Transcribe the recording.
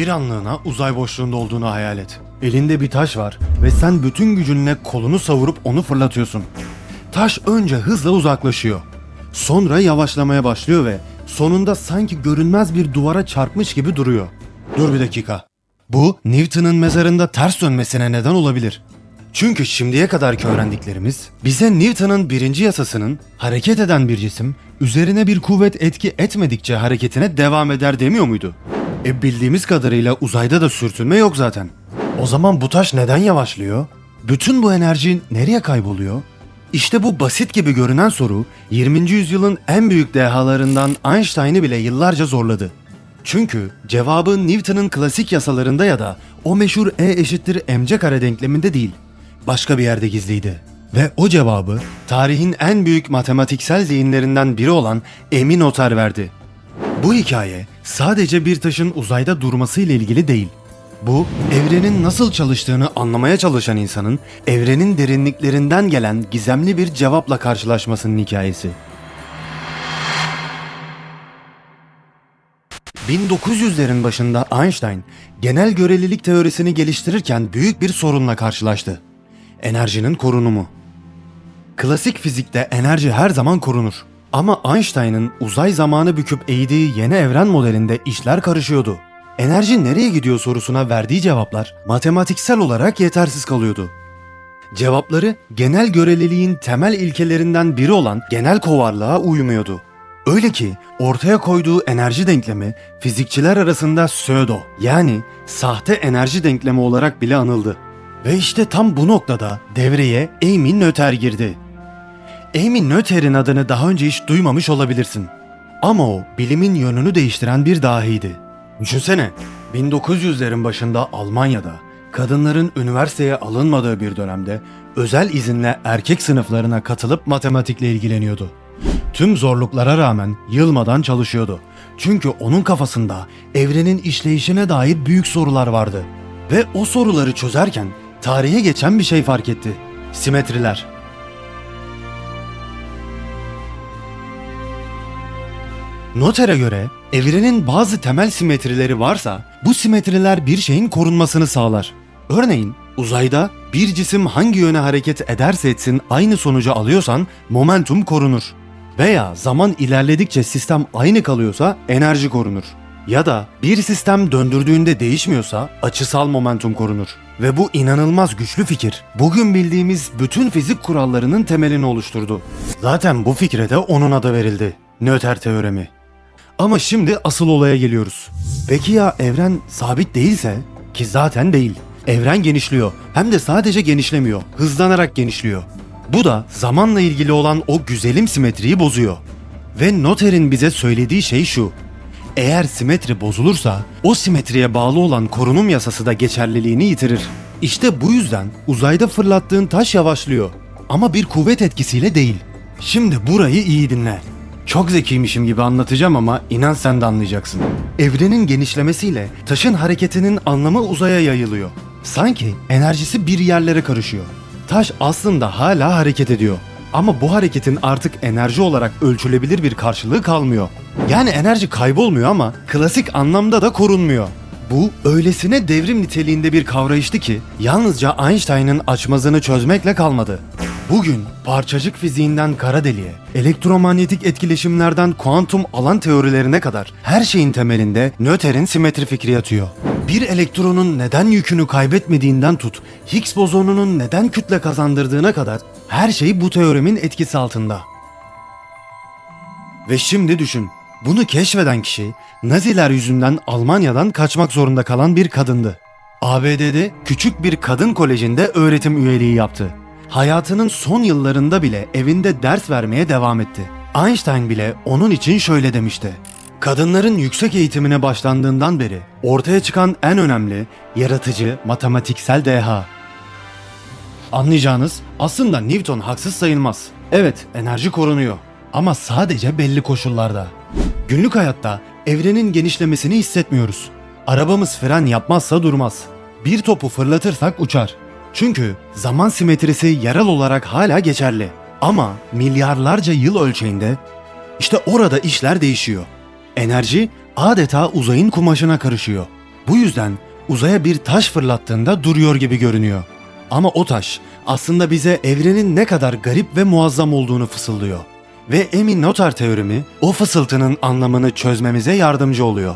Bir anlığına uzay boşluğunda olduğunu hayal et. Elinde bir taş var ve sen bütün gücünle kolunu savurup onu fırlatıyorsun. Taş önce hızla uzaklaşıyor. Sonra yavaşlamaya başlıyor ve sonunda sanki görünmez bir duvara çarpmış gibi duruyor. Dur bir dakika. Bu Newton'un mezarında ters dönmesine neden olabilir. Çünkü şimdiye kadarki öğrendiklerimiz bize Newton'un birinci yasasının hareket eden bir cisim üzerine bir kuvvet etki etmedikçe hareketine devam eder demiyor muydu? E bildiğimiz kadarıyla uzayda da sürtünme yok zaten. O zaman bu taş neden yavaşlıyor? Bütün bu enerji nereye kayboluyor? İşte bu basit gibi görünen soru 20. yüzyılın en büyük dehalarından Einstein'ı bile yıllarca zorladı. Çünkü cevabı Newton'un klasik yasalarında ya da o meşhur E eşittir mc kare denkleminde değil, başka bir yerde gizliydi. Ve o cevabı tarihin en büyük matematiksel zihinlerinden biri olan Emin Otar verdi. Bu hikaye sadece bir taşın uzayda durması ile ilgili değil. Bu, evrenin nasıl çalıştığını anlamaya çalışan insanın evrenin derinliklerinden gelen gizemli bir cevapla karşılaşmasının hikayesi. 1900'lerin başında Einstein genel görelilik teorisini geliştirirken büyük bir sorunla karşılaştı. Enerjinin korunumu. Klasik fizikte enerji her zaman korunur. Ama Einstein'ın uzay zamanı büküp eğdiği yeni evren modelinde işler karışıyordu. Enerji nereye gidiyor sorusuna verdiği cevaplar matematiksel olarak yetersiz kalıyordu. Cevapları genel göreliliğin temel ilkelerinden biri olan genel kovarlığa uymuyordu. Öyle ki ortaya koyduğu enerji denklemi fizikçiler arasında pseudo yani sahte enerji denklemi olarak bile anıldı. Ve işte tam bu noktada devreye Amy Noether girdi. Amy Noether'in adını daha önce hiç duymamış olabilirsin. Ama o bilimin yönünü değiştiren bir dahiydi. Düşünsene 1900'lerin başında Almanya'da kadınların üniversiteye alınmadığı bir dönemde özel izinle erkek sınıflarına katılıp matematikle ilgileniyordu. Tüm zorluklara rağmen yılmadan çalışıyordu. Çünkü onun kafasında evrenin işleyişine dair büyük sorular vardı. Ve o soruları çözerken tarihe geçen bir şey fark etti. Simetriler. Noter'e göre evrenin bazı temel simetrileri varsa bu simetriler bir şeyin korunmasını sağlar. Örneğin uzayda bir cisim hangi yöne hareket ederse etsin aynı sonucu alıyorsan momentum korunur. Veya zaman ilerledikçe sistem aynı kalıyorsa enerji korunur. Ya da bir sistem döndürdüğünde değişmiyorsa açısal momentum korunur. Ve bu inanılmaz güçlü fikir bugün bildiğimiz bütün fizik kurallarının temelini oluşturdu. Zaten bu fikre de onun adı verildi. Nöter teoremi. Ama şimdi asıl olaya geliyoruz. Peki ya evren sabit değilse? Ki zaten değil. Evren genişliyor. Hem de sadece genişlemiyor. Hızlanarak genişliyor. Bu da zamanla ilgili olan o güzelim simetriyi bozuyor. Ve Noter'in bize söylediği şey şu. Eğer simetri bozulursa o simetriye bağlı olan korunum yasası da geçerliliğini yitirir. İşte bu yüzden uzayda fırlattığın taş yavaşlıyor. Ama bir kuvvet etkisiyle değil. Şimdi burayı iyi dinle. Çok zekiymişim gibi anlatacağım ama inan sen de anlayacaksın. Evrenin genişlemesiyle taşın hareketinin anlamı uzaya yayılıyor. Sanki enerjisi bir yerlere karışıyor. Taş aslında hala hareket ediyor. Ama bu hareketin artık enerji olarak ölçülebilir bir karşılığı kalmıyor. Yani enerji kaybolmuyor ama klasik anlamda da korunmuyor. Bu öylesine devrim niteliğinde bir kavrayıştı ki yalnızca Einstein'ın açmazını çözmekle kalmadı. Bugün parçacık fiziğinden kara deliğe, elektromanyetik etkileşimlerden kuantum alan teorilerine kadar her şeyin temelinde Noether'in simetri fikri yatıyor. Bir elektronun neden yükünü kaybetmediğinden tut, Higgs bozonunun neden kütle kazandırdığına kadar her şey bu teoremin etkisi altında. Ve şimdi düşün. Bunu keşfeden kişi Naziler yüzünden Almanya'dan kaçmak zorunda kalan bir kadındı. ABD'de küçük bir kadın kolejinde öğretim üyeliği yaptı. Hayatının son yıllarında bile evinde ders vermeye devam etti. Einstein bile onun için şöyle demişti. Kadınların yüksek eğitimine başlandığından beri ortaya çıkan en önemli, yaratıcı, matematiksel deha. Anlayacağınız aslında Newton haksız sayılmaz. Evet enerji korunuyor ama sadece belli koşullarda. Günlük hayatta evrenin genişlemesini hissetmiyoruz. Arabamız fren yapmazsa durmaz. Bir topu fırlatırsak uçar. Çünkü zaman simetrisi yerel olarak hala geçerli. Ama milyarlarca yıl ölçeğinde işte orada işler değişiyor. Enerji adeta uzayın kumaşına karışıyor. Bu yüzden uzaya bir taş fırlattığında duruyor gibi görünüyor. Ama o taş aslında bize evrenin ne kadar garip ve muazzam olduğunu fısıldıyor. Ve Emin Notar teoremi o fısıltının anlamını çözmemize yardımcı oluyor.